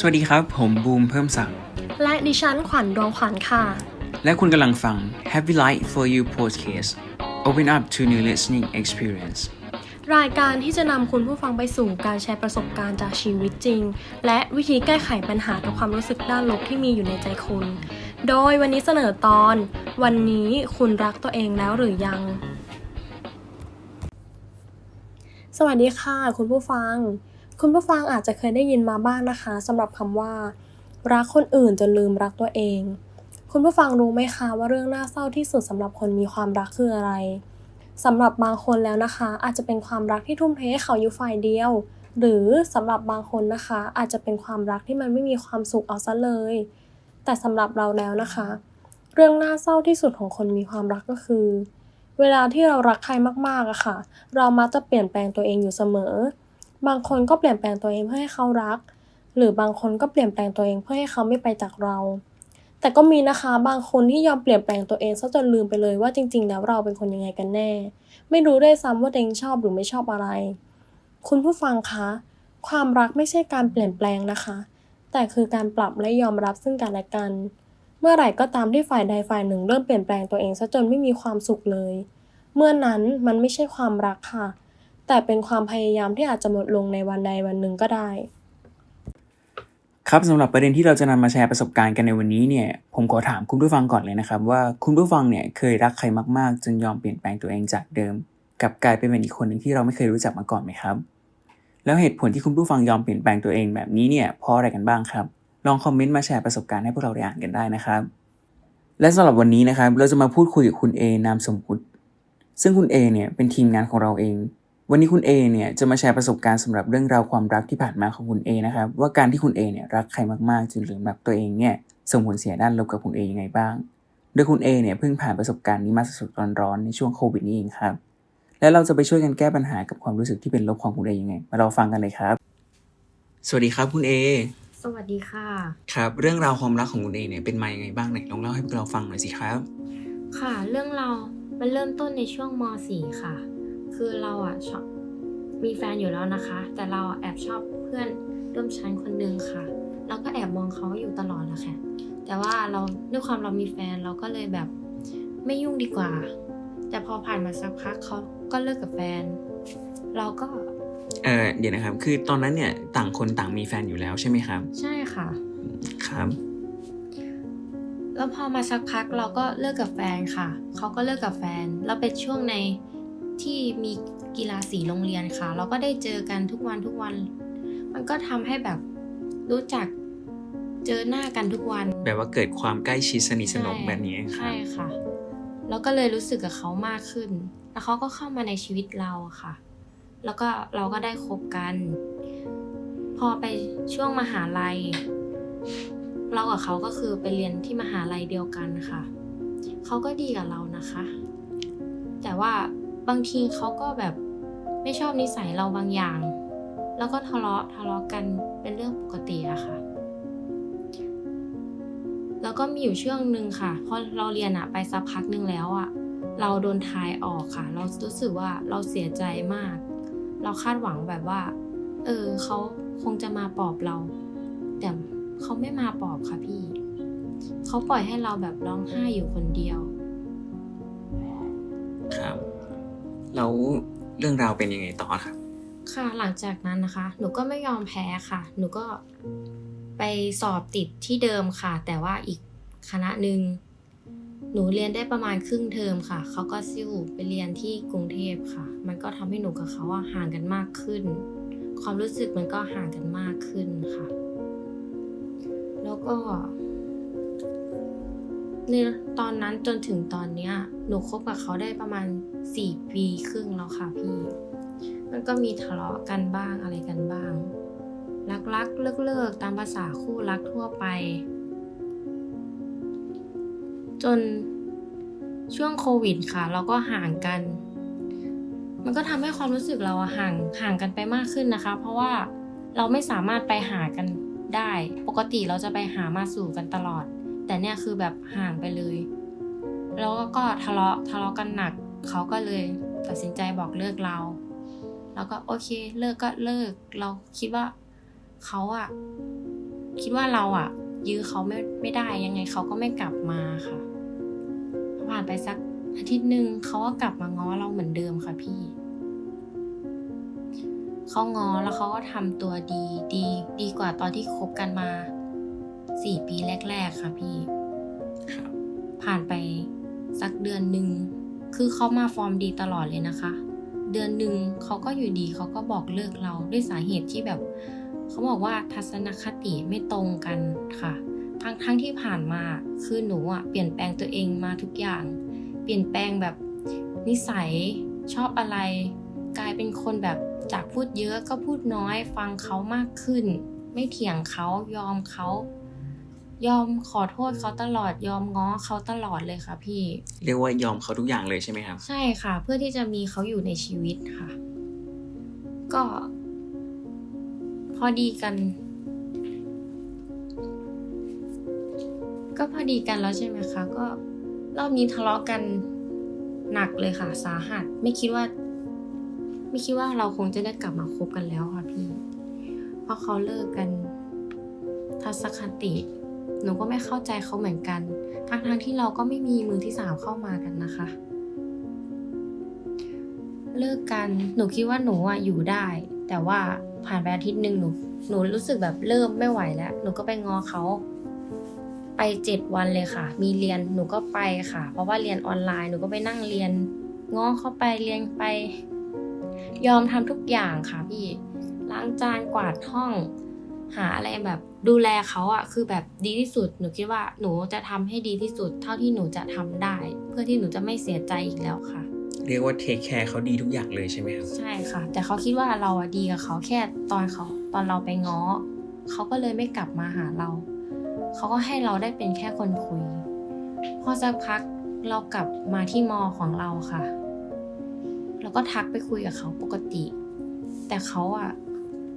สวัสดีครับ ผมบูมเพิ่มศักดิ์และดิฉันขวัญดวงขวัญค่ะ และคุณกำลังฟัง Happy Light for You Podcast Open up to new listening experience รายการที่จะนำคุณผู้ฟังไปสู่การแชร์ประสบการณ์จากชีวิตจริง และวิธีแก้ไขปัญหากับความรู้สึกด้านลบที่มีอยู่ในใจคุณ โดยวันนี้เสนอตอน วันนี้คุณรักตัวเองแล้วหรือยัง สวัสดีค่ะ คุณผู้ฟัง คุณผู้ฟังอาจจะเคยได้ยินมาบ้างนะคะสำหรับคำว่า รักคนอื่นจนลืมรักตัวเอง คุณผู้ฟังรู้ไหมคะว่าเรื่องน่าเศร้าที่สุดสำหรับคนมีความรักคืออะไรสำหรับบางคนแล้วนะคะ อาจจะเป็นความรักที่ทุ่มเทให้เขาอยู่ฝ่ายเดียว หรือสำหรับบางคนนะคะ อาจจะเป็นความรักที่มันไม่มีความสุขเอาซะเลย แต่สำหรับเราแล้วนะคะ เรื่องน่าเศร้าที่สุดของคนมีความรักก็คือ เวลาที่เรารักใครมากๆอะค่ะ เรามักจะเปลี่ยนแปลงตัวเองอยู่เสมอ บางคนก็เปลี่ยนแปลงตัวเองเพื่อให้เขารัก หรือบางคนก็เปลี่ยนแปลงตัวเองเพื่อให้เขาไม่ไปจากเรา แต่ก็มีนะคะบางคนที่ยอมเปลี่ยนแปลงตัวเองซะจนลืมไปเลยว่าจริง ๆ แล้วเราเป็นคนยังไงกันแน่ ไม่รู้ด้วยซ้ำว่าตัวเองชอบหรือไม่ชอบอะไร คุณผู้ฟังคะ ความรักไม่ใช่การเปลี่ยนแปลงนะคะ แต่คือการปรับและยอมรับซึ่งกันและกัน เมื่อไหร่ก็ตามที่ฝ่ายใดฝ่ายหนึ่งเริ่มเปลี่ยนแปลงตัวเองซะจนไม่มีความสุขเลย เมื่อนั้นมันไม่ใช่ความรักค่ะ แต่เป็นความพยายามที่อาจจะหมดลงในวันใดวันหนึ่งก็ได้ ครับสำหรับประเด็นที่เราจะนำมาแชร์ประสบการณ์กันในวันนี้เนี่ยผมขอถามคุณผู้ฟังก่อนเลยนะครับ ว่าคุณผู้ฟังเนี่ยเคยรักใครมากๆ จนยอมเปลี่ยนแปลงตัวเองจากเดิมกับกลายเป็นอีกคนหนึ่งที่เราไม่เคยรู้จักมาก่อนไหมครับ แล้วเหตุผลที่คุณผู้ฟังยอมเปลี่ยนแปลงตัวเองแบบนี้เนี่ยเพราะอะไรกันบ้างครับ ลองคอมเมนต์มาแชร์ประสบการณ์ให้พวกเราได้อ่านกันได้นะครับ และสำหรับวันนี้นะครับเราจะมาพูดคุยกับคุณเอนามสมมุติ ซึ่งคุณเอเนี่ยเป็นทีมงานของเราเอง วันนี้คุณเอเนี่ยจะมาแชร์ประสบการณ์สำหรับเรื่องราวความรักที่ผ่านมาของคุณเอนะครับว่าการที่คุณเอเนี่ยรักใครมากๆจนลืมรักตัวเองเนี่ยส่งผลเสียด้านลบกับคุณเอยังไงบ้าง โดยคุณเอเนี่ยเพิ่งผ่านประสบการณ์นี้มาสดๆร้อนๆในช่วงโควิดนี้เองครับ และเราจะไปช่วยกันแก้ปัญหากับความรู้สึกที่เป็นลบของคุณเอยังไง มาเราฟังกันเลยครับ สวัสดีครับคุณเอสวัสดีค่ะ ครับเรื่องราวความรักของคุณเอเนี่ยเป็นมายังไงบ้างไหนลองเล่าให้พวกเราฟังหน่อยสิครับ ค่ะ เรื่องเรามันเริ่มต้นในช่วงม .4 ค่ะ คือเราอะชอบมีแฟนอยู่แล้วนะคะ แต่เราแอบชอบเพื่อนร่วมชั้นคนหนึ่งค่ะ เราก็แอบมองเขาอยู่ตลอดแหละค่ะ แต่ว่าเราด้วยความเรามีแฟนเราก็เลยแบบไม่ยุ่งดีกว่า แต่พอผ่านมาสักพักเขาก็เลิกกับแฟน เราก็เออเดี๋ยวนะครับ คือตอนนั้นเนี่ยต่างคนต่างมีแฟนอยู่แล้วใช่ไหมครับ ใช่ค่ะ ครับ แล้วพอมาสักพักเราก็เลิกกับแฟนค่ะ เขาก็เลิกกับแฟนแล้วเป็นช่วงใน ที่มีกีฬาสีโรงเรียนค่ะ เราก็ได้เจอกันทุกวันทุกวัน มันก็ทำให้แบบรู้จักเจอหน้ากันทุกวัน แบบว่าเกิดความใกล้ชิดสนิทสนมแบบนี้ครัใช่บค่ะ แล้วก็เลยรู้สึกกับเขามากขึ้น แล้วเขาก็เข้ามาในชีวิตเราอะค่ะ แล้วก็เราก็ได้คบกัน พอไปช่วงมหาลัย เรากับเขาก็คือไปเรียนที่มหาลัยเดียวกันค่ะ เขาก็ดีกับเรานะคะ แต่ว่า บางทีเขาก็แบบไม่ชอบนิสัยเราบางอย่าง แล้วก็ทะเลาะทะเลาะกันเป็นเรื่องปกติอะค่ะ แล้วก็มีอยู่ช่วงหนึ่งค่ะพอเราเรียนอะไปสักพักหนึ่งแล้วอะเราโดนทายออกค่ะ เรารู้สึกว่าเราเสียใจมาก เราคาดหวังแบบว่า เออเขาคงจะมาปลอบเรา แต่เขาไม่มาปลอบค่ะพี่ เขาปล่อยให้เราแบบร้องไห้อยู่คนเดียว แล้วเรื่องราวเป็นยังไงต่อครับ ค่ะ หลังจากนั้นนะคะ หนูก็ไม่ยอมแพ้ค่ะ หนูก็ไปสอบติดที่เดิมค่ะ แต่ว่าอีกคณะหนึ่งหนูเรียนได้ประมาณครึ่งเทอมค่ะ เขาก็ซิ่วไปเรียนที่กรุงเทพค่ะ มันก็ทำให้หนูกับเขาอะห่างกันมากขึ้น ความรู้สึกมันก็ห่างกันมากขึ้นค่ะ แล้วก็ในตอนนั้นจนถึงตอนเนี้ย หนูคบกับเขาได้ประมาณ สี่ปีครึ่งแล้วค่ะพี่ มันก็มีทะเลาะกันบ้างอะไรกันบ้าง รักรักเลิกเลิกๆตามภาษาคู่รักทั่วไป จนช่วงโควิดค่ะ เราก็ห่างกัน มันก็ทำให้ความรู้สึกเราห่างห่างกันไปมากขึ้นนะคะ เพราะว่าเราไม่สามารถไปหากันได้ ปกติเราจะไปหามาสู่กันตลอด แต่เนี่ยคือแบบห่างไปเลย แล้วก็ทะเลาะทะเลาะกันหนัก เขาก็เลยตัดสินใจบอกเลิกเราแล้วก็โอเคเลิกก็เลิก เราคิดว่าเขาอะคิดว่าเราอะยื้อเขาไม่ไม่ได้ยังไงเขาก็ไม่กลับมาค่ะพอผ่านไปสักอาทิตย์หนึ่งเขาก็กลับมาง้อเราเหมือนเดิมค่ะพี่เขาง้อแล้วเขาก็ทำตัวดีดีดีกว่าตอนที่คบกันมาสี่ปีแรก ๆ ค่ะพี่ครับผ่านไปสักเดือนหนึ่ง คือเขามาฟอร์มดีตลอดเลยนะคะ เดือนหนึ่งเขาก็อยู่ดีเขาก็บอกเลิกเราด้วยสาเหตุที่แบบ เขาบอกว่าทัศนคติไม่ตรงกันค่ะ ทั้งทั้งที่ผ่านมาคือหนูอะเปลี่ยนแปลงตัวเองมาทุกอย่าง เปลี่ยนแปลงแบบนิสัยชอบอะไร กลายเป็นคนแบบจากพูดเยอะก็พูดน้อย ฟังเขามากขึ้น ไม่เถียงเขายอมเขา ยอมขอโทษเขาตลอดยอมง้อเขาตลอดเลยค่ะ พี่ เรียกว่ายอมเขาทุกอย่างเลยใช่ไหมครับ ใช่ค่ะ เพื่อที่จะมีเขาอยู่ในชีวิตค่ะ ก็ พอดีกัน ก็พอดีกันแล้วใช่ไหมคะ ก็รอบนี้ทะเลาะกันหนักเลยค่ะ สาหัส ไม่คิดว่า ไม่คิดว่าเราคงจะได้กลับมาคบกันแล้วค่ะพี่ เพราะเขาเลิกกันทัศนคติ หนูก็ไม่เข้าใจเขาเหมือนกัน ทั้งทางๆที่เราก็ไม่มีมือที่สามเข้ามากันนะคะ เลิกกันหนูคิดว่าหนูอะอยู่ได้ แต่ว่าผ่านไปอาทิตย์หนึ่งหนูหนูรู้สึกแบบเริ่มไม่ไหวแล้ว หนูก็ไปงอเขาไปเจ็ดวันเลยค่ะ มีเรียนหนูก็ไปค่ะ เพราะว่าเรียนออนไลน์หนูก็ไปนั่งเรียนง้อเข้าไปเรียนไป ยอมทำทุกอย่างค่ะพี่ล้างจานกวาดห้อง หาอะไรแบบ ดูแลเขาอะคือแบบดีที่สุด หนูคิดว่าหนูจะทำให้ดีที่สุด เท่าที่หนูจะทำได้ เพื่อที่หนูจะไม่เสียใจอีกแล้วค่ะ เรียกว่าเทคแคร์เขาดีทุกอย่างเลยใช่ไหมครับใช่ค่ะ แต่เขาคิดว่าเราอะดีกับเขาแค่ตอนเขาตอนเราไปง้อเขาก็เลยไม่กลับมาหาเรา เขาก็ให้เราได้เป็นแค่คนคุย พอสักพักเรากลับมาที่มอของเราค่ะเราก็ทักไปคุยกับเขาปกติ แต่เขาอะ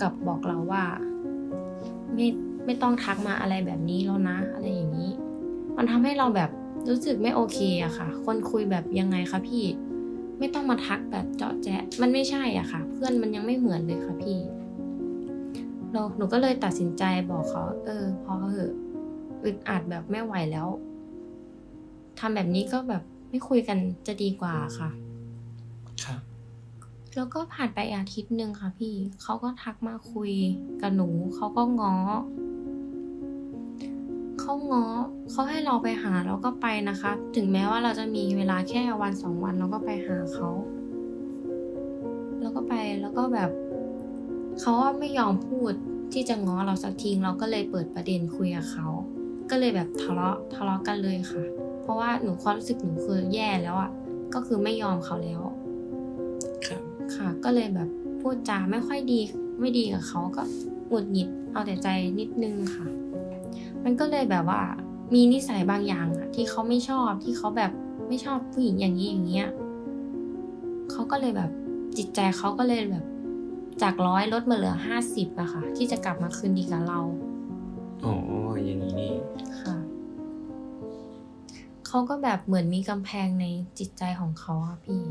กลับบอกเราว่า ไม่ไม่ต้องทักมาอะไรแบบนี้แล้วนะ อะไรอย่างนี้ มันทำให้เราแบบรู้สึกไม่โอเคอะค่ะ คนคุยแบบยังไงคะพี่ ไม่ต้องมาทักแบบเจาะแจ๊ะมันไม่ใช่อะค่ะ เพื่อนมันยังไม่เหมือนเลยค่ะพี่เราหนูก็เลยตัดสินใจบอกเขา เออ พอเหอะอึดอัดแบบไม่ไหวแล้วทำแบบนี้ก็แบบไม่คุยกันจะดีกว่าค่ะ แล้วก็ผ่านไปอาทิตย์หนึ่งค่ะพี่เขาก็ทักมาคุยกับหนูเขาก็ง้อเขาง้อเขาให้เราไปหาเราก็ไปนะคะ ถึงแม้ว่าเราจะมีเวลาแค่วันสองวันเราก็ไปหาเขาแล้วก็ไปแล้วก็แบบเขาว่าไม่ยอมพูดที่จะง้อเราสักทีเราก็เลยเปิดประเด็นคุยกับเขาก็เลยแบบทะเลาะทะเลาะกันเลยค่ะ เพราะว่าหนูความรู้สึกหนูคือแย่แล้วอะ่ะก็คือไม่ยอมเขาแล้ว ครับค่ะ ก็เลยแบบพูดจาไม่ค่อยดีไม่ดีกับเขาก็หงุดหงิดเอาแต่ใจนิดนึงค่ะ มันก็เลยแบบว่ามีนิสัยบางอย่างอะที่เขาไม่ชอบที่เขาแบบไม่ชอบผู้หญิงอย่างนี้อย่างเงี้ยเขาก็เลยแบบจิตใจเขาก็เลยแบบจากร้อยลดมาเหลือห้าสิบอะค่ะ ที่จะกลับมาคืนดีกับเราอ๋ออย่างนี้นี่ค่ะเขาก็แบบเหมือนมีกำแพงในจิตใจของเขาอะพี่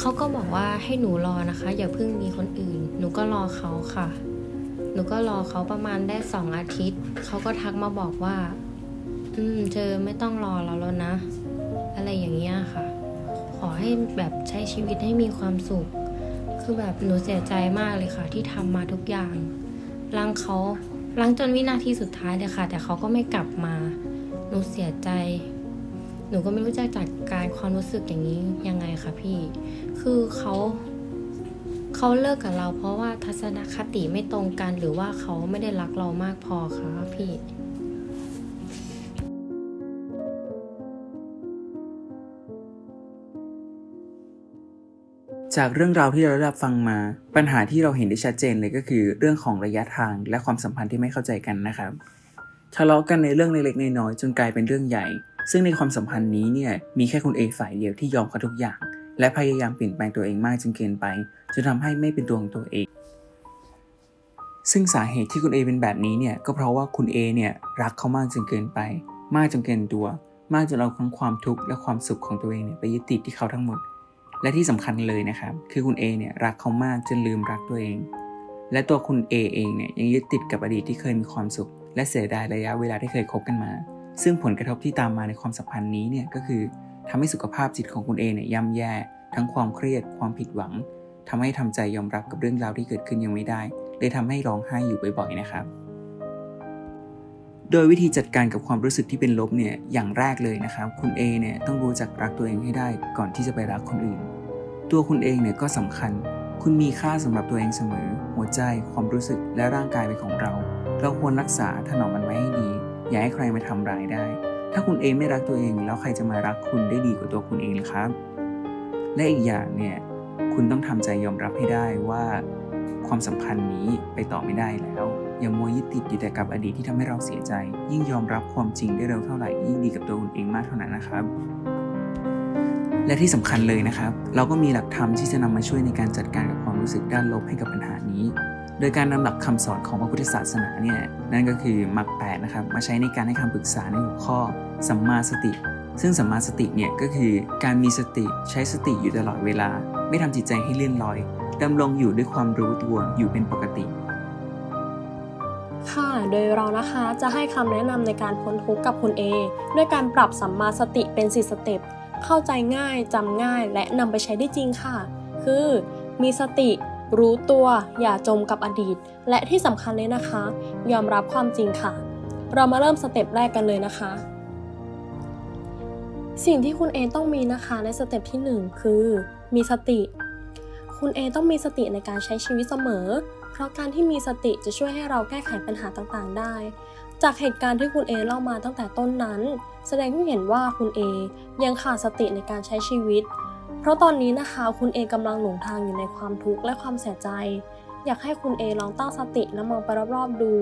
เขาก็บอกว่าให้หนูรอนะคะ อย่าเพิ่งมีคนอื่น หนูก็รอเขาค่ะ หนูก็รอเขาประมาณได้สองอาทิตย์ เขาก็ทักมาบอกว่า อืมเธอไม่ต้องรอเราแล้วนะ อะไรอย่างเงี้ยค่ะ ขอให้แบบใช้ชีวิตให้มีความสุข คือแบบหนูเสียใจมากเลยค่ะ ที่ทำมาทุกอย่างรังเขารังจนวินาทีสุดท้ายเลยค่ะ แต่เขาก็ไม่กลับมา หนูเสียใจ หนูก็ไม่รู้จะจัดการความรู้สึกอย่างนี้ยังไงคะพี่ คือเขาเขาเลิกกับเรา เพราะว่าทัศนคติไม่ตรงกันหรือว่าเขาไม่ได้รักเรามากพอคะพี่จากเรื่องราวที่เราได้รับฟังมา ปัญหาที่เราเห็นได้ชัดเจนเลยก็คือ เรื่องของระยะทางและความสัมพันธ์ที่ไม่เข้าใจกันนะครับทะเลาะกันในเรื่องเล็กๆน้อยๆจนกลายเป็นเรื่องใหญ่ ซึ่งในความสัมพันธ์นี้เนี่ยมีแค่คุณเอฝ่ายเดียวที่ยอมเขาทุกอย่าง และพยายามเปลี่ยนแปลงตัวเองมากจนเกินไปจนทำให้ไม่เป็นตัวของตัวเองซึ่งสาเหตุที่คุณเอเป็นแบบนี้เนี่ยก็เพราะว่าคุณเอเนี่ยรักเขามากจนเกินไป มากจนเกินตัว มากจนเอาทั้งความทุกข์และความสุขของตัวเองเนี่ยไปยึดติดที่เขาทั้งหมด และที่สำคัญเลยนะครับคือคุณ A เนี่ยรักเขามากจนลืมรักตัวเอง และตัวคุณ A เองเนี่ยยังยึดติดกับอดีตที่เคยมีความสุข และเสียดายระยะเวลาที่เคยคบกันมา ซึ่งผลกระทบที่ตามมาในความสัมพันธ์นี้เนี่ยก็คือทำให้สุขภาพจิตของคุณเองเนี่ยย่ำแย่ ทั้งความเครียดความผิดหวังทำให้ทำใจยอมรับกับเรื่องราวที่เกิดขึ้นยังไม่ได้เลยทำให้ร้องไห้อยู่บ่อยๆนะครับ โดยวิธีจัดการกับความรู้สึกที่เป็นลบเนี่ยอย่างแรกเลยนะครับ คุณเอเนี่ยต้องรู้จักรักตัวเองให้ได้ก่อนที่จะไปรักคนอื่น ตัวคุณเองเนี่ยก็สำคัญ คุณมีค่าสำหรับตัวเองเสมอ หัวใจ ความรู้สึกและร่างกายเป็นของเรา เราควรรักษาถนอมมันไว้ให้ดี อย่าให้ใครมาทำร้ายได้ ถ้าคุณเองไม่รักตัวเอง แล้วใครจะมารักคุณได้ดีกว่าตัวคุณเองครับ และอีกอย่างเนี่ยคุณต้องทำใจยอมรับให้ได้ว่า ความสัมพันธ์นี้ไปต่อไม่ได้แล้ว อย่ามัวยึดติดอยู่แต่กับอดีตที่ทำให้เราเสียใจ ยิ่งยอมรับความจริงได้เร็วเท่าไหร่ยิ่งดีกับตัวคุณเองมากเท่านั้นนะครับและที่สำคัญเลยนะครับ เราก็มีหลักธรรมที่จะนำมาช่วยในการจัดการกับความรู้สึกด้านลบให้กับปัญหานี้ โดยการนำหลักคำสอนของพระพุทธศาสนาเนี่ยนั่นก็คือมรรคแปดนะครับมาใช้ในการให้คำปรึกษาในหัวข้อสัมมาสติ ซึ่งสัมมาสติเนี่ยก็คือการมีสติใช้สติอยู่ตลอดเวลา ไม่ทำจิตใจให้เลื่อนลอยดำรงอยู่ด้วยความรู้ตัวอยู่เป็นปกติค่ะ โดยเรานะคะจะให้คำแนะนำในการพ้นทุกข์กับคุณเอด้วยการปรับสัมมาสติเป็น4สเต็ปเข้าใจง่ายจำง่ายและนำไปใช้ได้จริงค่ะ คือ มีสติ รู้ตัวอย่าจมกับอดีต และที่สำคัญเลยนะคะ ยอมรับความจริงค่ะ เรามาเริ่มสเต็ปแรกกันเลยนะคะ สิ่งที่คุณเอต้องมีนะคะในสเต็ปที่หนึ่งคือ มีสติ คุณเอต้องมีสติในการใช้ชีวิตเสมอ เพราะการที่มีสติจะช่วยให้เราแก้ไขปัญหาต่างๆ ได้ จากเหตุการณ์ที่คุณเอเล่ามาตั้งแต่ต้นนั้น แสดงให้เห็นว่าคุณเอยังขาดสติในการใช้ชีวิต เพราะตอนนี้นะคะคุณเอกำลังหลงทางอยู่ในความทุกข์และความเสียใจ อยากให้คุณเอลองตั้งสติและมองไปรอบๆดู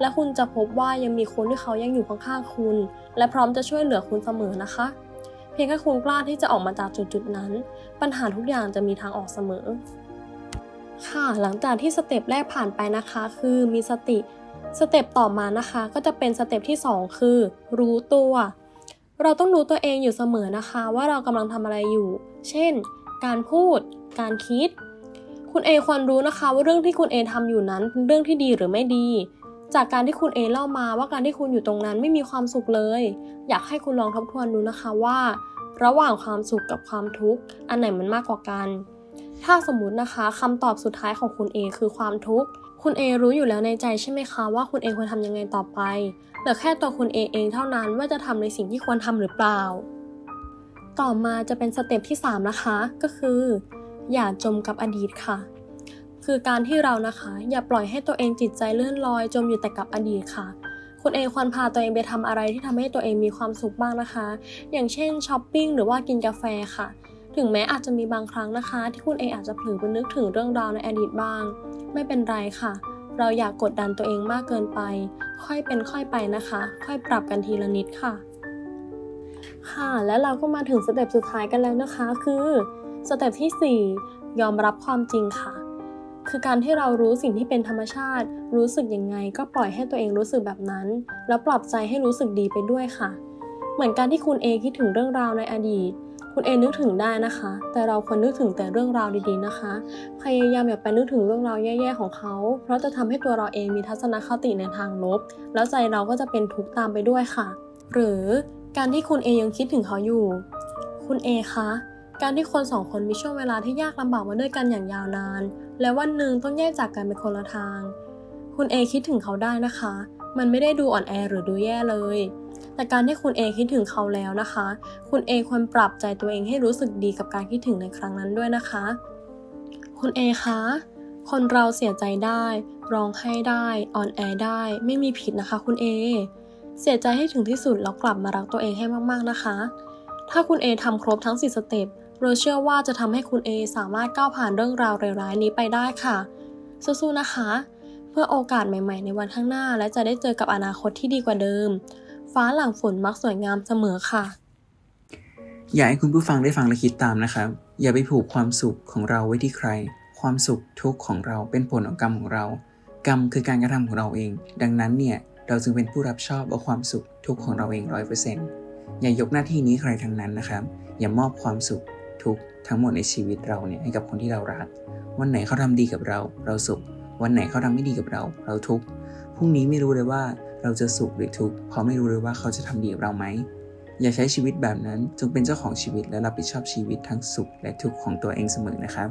และคุณจะพบว่ายังมีคนที่เขายังอยู่ข้างๆคุณ และพร้อมจะช่วยเหลือคุณเสมอนะคะ เพียงแค่คุณกล้าที่จะออกมาจากจุดๆนั้น ปัญหาทุกอย่างจะมีทางออกเสมอ ค่ะหลังจากที่สเต็ปแรกผ่านไปนะคะ คือมีสติสเต็ปต่อมานะคะ ก็จะเป็นสเต็ปที่ 2 คือ รู้ตัว เราต้องรู้ตัวเองอยู่เสมอนะคะว่าเรากำลังทำอะไรอยู่ เช่น การพูด การคิด คุณเอควรรู้นะคะว่าเรื่องที่คุณเอทำอยู่นั้นเป็นเรื่องที่ดีหรือไม่ดี จากการที่คุณเอเล่ามาว่าการที่คุณอยู่ตรงนั้นไม่มีความสุขเลย อยากให้คุณลองทบทวนดูนะคะว่า ระหว่างความสุขกับความทุกข์อันไหนมันมากกว่ากัน ถ้าสมมุตินะคะคำตอบสุดท้ายของคุณเอคือความทุกข์ คุณเอรู้อยู่แล้วในใจใช่ไหมคะว่าคุณเอควรทำยังไงต่อไปเหลือแค่ตัวคุณเอเองเท่านั้นว่าจะทำในสิ่งที่ควรทำหรือเปล่า ต่อมาจะเป็นสเต็ปที่ 3 นะคะ ก็คือ อย่าจมกับอดีตค่ะ คือการที่เรานะคะ อย่าปล่อยให้ตัวเองจิตใจเลื่อนลอย จมอยู่แต่กับอดีตค่ะคุณเอควรพาตัวเองไปทำอะไรที่ทำให้ตัวเองมีความสุขบ้างนะคะ อย่างเช่นช้อปปิ้งหรือว่ากินกาแฟค่ะ ถึงแม้อาจจะมีบางครั้งนะคะ ที่คุณเออาจจะเผลอไปนึกถึงเรื่องราวในอดีตบ้าง ไม่เป็นไรค่ะ เราอยากกดดันตัวเองมากเกินไป ค่อยเป็นค่อยไปนะคะ ค่อยปรับกันทีละนิดค่ะ ค่ะ และเราก็มาถึงสเต็ปสุดท้ายกันแล้วนะคะ คือสเต็ปที่ 4 ยอมรับความจริงค่ะ คือการที่เรารู้สิ่งที่เป็นธรรมชาติ รู้สึกยังไงก็ปล่อยให้ตัวเองรู้สึกแบบนั้น แล้วปรับใจให้รู้สึกดีไปด้วยค่ะ เหมือนการที่คุณเอคิดถึงเรื่องราวในอดีต คุณเอนึกถึงได้นะคะ แต่เราควรนึกถึงแต่เรื่องราวดีๆนะคะ พยายามอย่าไปนึกถึงเรื่องราวแย่ๆของเขา เพราะจะทำให้ตัวเราเองมีทัศนคติในทางลบ แล้วใจเราก็จะเป็นทุกข์ตามไปด้วยค่ะ หรือการที่คุณเอยังคิดถึงเขาอยู่ คุณเอคะการที่คนสองคนมีช่วงเวลาที่ยากลำบากมาด้วยกันอย่างยาวนาน และวันหนึ่งต้องแยกจากกันเป็นคนละทาง คุณเอคิดถึงเขาได้นะคะ มันไม่ได้ดูอ่อนแอหรือดูแย่เลย แต่การที่คุณเอคิดถึงเขาแล้วนะคะ คุณเอควรปรับใจตัวเองให้รู้สึกดีกับการคิดถึงในครั้งนั้นด้วยนะคะ คุณเอคะคนเราเสียใจได้ ร้องไห้ได้ อ่อนแอได้ ไม่มีผิดนะคะ คุณเอ เสียใจให้ถึงที่สุดแล้วกลับมารักตัวเองให้มากๆนะคะ ถ้าคุณเอทำครบทั้ง 4 สเต็ป เราเชื่อว่าจะทำให้คุณเอสามารถก้าวผ่านเรื่องราวร้ายๆนี้ไปได้ค่ะ สู้ๆนะคะ เพื่อโอกาสใหม่ ๆ ในวันข้างหน้า และจะได้เจอกับอนาคตที่ดีกว่าเดิม ฟ้าหลังฝนมักสวยงามเสมอค่ะ อยากให้คุณผู้ฟังได้ฟังและคิดตามนะครับ อย่าไปผูกความสุขของเราไว้ที่ใคร ความสุขทุกข์ของเราเป็นผลของกรรมของเรา กรรมคือการกระทำของเราเอง ดังนั้นเนี่ยเราจึงเป็นผู้รับชอบเอาความสุขทุกข์ของเราเองร้อยเปอร์เซ็นต์อย่ายกหน้าที่นี้ใครทั้งนั้นนะครับ อย่ามอบความสุขทุกข์ทั้งหมดในชีวิตเราเนี่ยให้กับคนที่เรารัก วันไหนเขาทำดีกับเรา เราสุข วันไหนเขาทำไม่ดีกับเรา เราทุกข์ พรุ่งนี้ไม่รู้เลยว่า เราจะสุขหรือทุกข์เพราะไม่รู้เลยว่าเขาจะทำดีกับเราไหม อย่าใช้ชีวิตแบบนั้นจงเป็นเจ้าของชีวิตและรับผิดชอบชีวิตทั้งสุขและทุกข์ของตัวเองเสมอนะครับ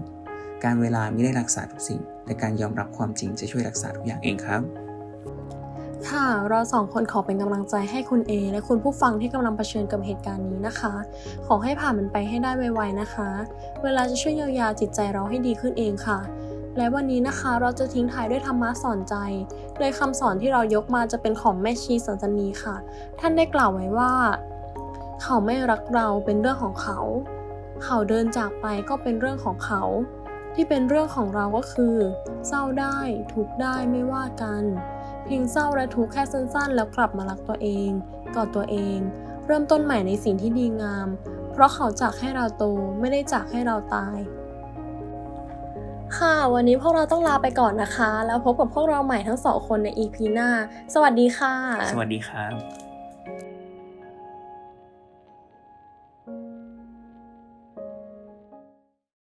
การเวลาไม่ได้รักษาทุกสิ่ง แต่การยอมรับความจริงจะช่วยรักษาทุกอย่างเองครับค่ะเราสองคนขอเป็นกำลังใจให้คุณเอและคุณผู้ฟังที่กำลังเผชิญกับเหตุการณ์นี้นะคะ ขอให้ผ่านมันไปให้ได้ไวๆนะคะ เวลาจะช่วยเยียวยาจิตใจเราให้ดีขึ้นเองค่ะ และวันนี้นะคะเราจะทิ้งท้ายด้วยธรรมะสอนใจ โดยคำสอนที่เรายกมาจะเป็นของแม่ชีสันสนีค่ะ ท่านได้กล่าวไว้ว่า เขาไม่รักเราเป็นเรื่องของเขา เขาเดินจากไปก็เป็นเรื่องของเขา ที่เป็นเรื่องของเราก็คือ เศร้าได้ทุกได้ไม่ว่ากัน เพียงเศร้าและทุกแค่สั้นๆ แล้วกลับมารักตัวเองกอดตัวเอง เริ่มต้นใหม่ในสิ่งที่ดีงาม เพราะเขาจากให้เราโตไม่ได้จากให้เราตาย ค่ะ วันนี้พวกเราต้องลาไปก่อนนะคะ แล้วพบกับพวกเราใหม่ทั้งสองคนใน EP หน้า สวัสดีค่ะ สวัสดีครับ